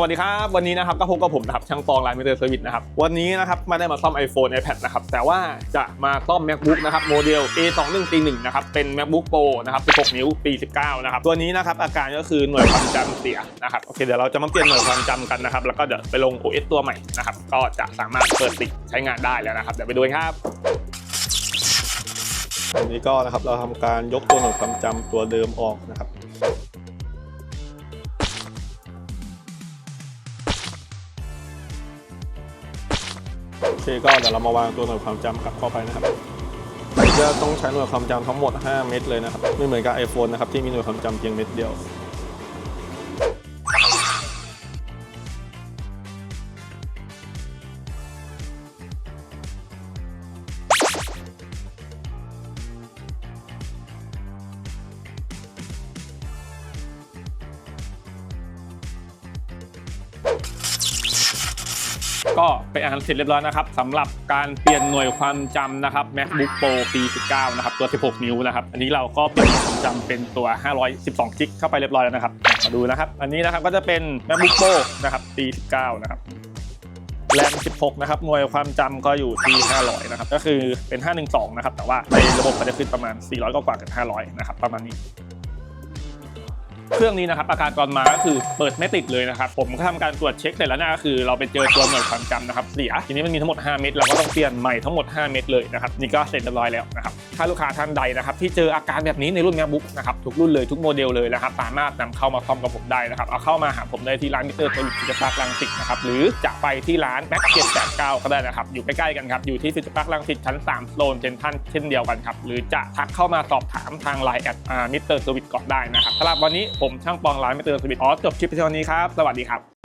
วัสดีครับ วันนี้นะครับก็พบกับผมนะครับช่างปองร้านมิเตอร์เซอร์วิสนะครับ วันนี้นะครับไม่ได้มาซ่อม iPhone iPad นะครับ แต่ว่าจะมาซ่อม MacBook นะครับโมเดล A21 1นะครับ เป็น MacBook Pro นะครับ 16 นิ้ว ปี 19 นะครับ ตัวนี้นะครับอาการก็คือหน่วยความจำเสียนะครับโอเคเดี๋ยวเราจะมาเปลี่ยนหน่วยความจำกันนะครับ แล้วก็เดี๋ยวไปลง OS ตัวใหม่นะครับก็จะสามารถเปิดติดใช้งานได้แล้วนะครับเดี๋ยวไปดูกันครับอันนี้ก็นะครับเราทำการยกตัวหน่วยความจำตัวเดิมออกนะครับ โอเคก็เดี๋ยวเรามาวางตัวหน่วยความจำกลับเข้าไปนะครับจะต้องใช้หน่วยความจำทั้งหมด 5 เม็ดเลยนะครับ ไม่เหมือนกับ iPhone นะครับที่มีหน่วยความจำเพียงเม็ดเดียว ก็ไปอ่านเสร็จเรียบร้อยนะครับสำหรับการเปลี่ยนหน่วยความจำนะครับ MacBook Pro ปี19นะครับตัว 16 นิ้วนะครับ อันนี้เราก็เปลี่ยนความจำเป็นตัว 512กิกเข้าไปเรียบร้อยแล้วนะครับมาดูนะครับ อันนี้นะครับก็จะเป็น MacBook Pro นะครับปี19นะครับแรม 16 นะครับ หน่วยความจำก็อยู่ที่ 500 นะครับ ก็คือเป็น 512 นะครับ แต่ว่าในระบบมันจะขึ้นประมาณ 400 กว่ากับ500 นะครับ ประมาณนี้ เครื่องนี้นะครับอาการก่อนมาก็คือเปิดไม่ติดเลยนะครับ ผมก็ทำการตรวจเช็คเสร็จแล้วนะก็คือ เราไปเจอตัวหน่วยความจำนะครับเสียทีนี้มันมีทั้งหมด 5 เม็ดเราก็ต้องเปลี่ยนใหม่ทั้งหมด 5 เม็ดเลยนะครับนี่ก็เสร็จเรียบร้อยแล้วนะครับถ้าลูกค้าท่านใดนะครับที่เจออาการแบบนี้ในรุ่น MacBook นะครับทุกรุ่นเลยทุกโมเดลเลยนะครับสามารถนำเข้ามาซ่อมกับผมได้นะครับเอาเข้ามาหาผมได้ที่ร้านมิเตอร์เซอร์วิสฟิวเจอร์พาร์คลังสิตนะครับหรือจะไปที่ร้าน Mac 789ก็ได้นะครับอยู่ใกล้ๆกันครับอยู่ที่ฟิวเจอร์พาร์ลังสิตชั้น3โซนเซนทันเช่นเดียวกันครับหรือจะทักเข้ามาสอบถามทางไลน์แอดมิเตอร์เซอร์วิก่อนได้นะครับสำหรับวันนี้ผมช่างปองร้านมิเตือนสวิตอ๋อจบคลิปเท่านี้ครับ สวัสดีครับ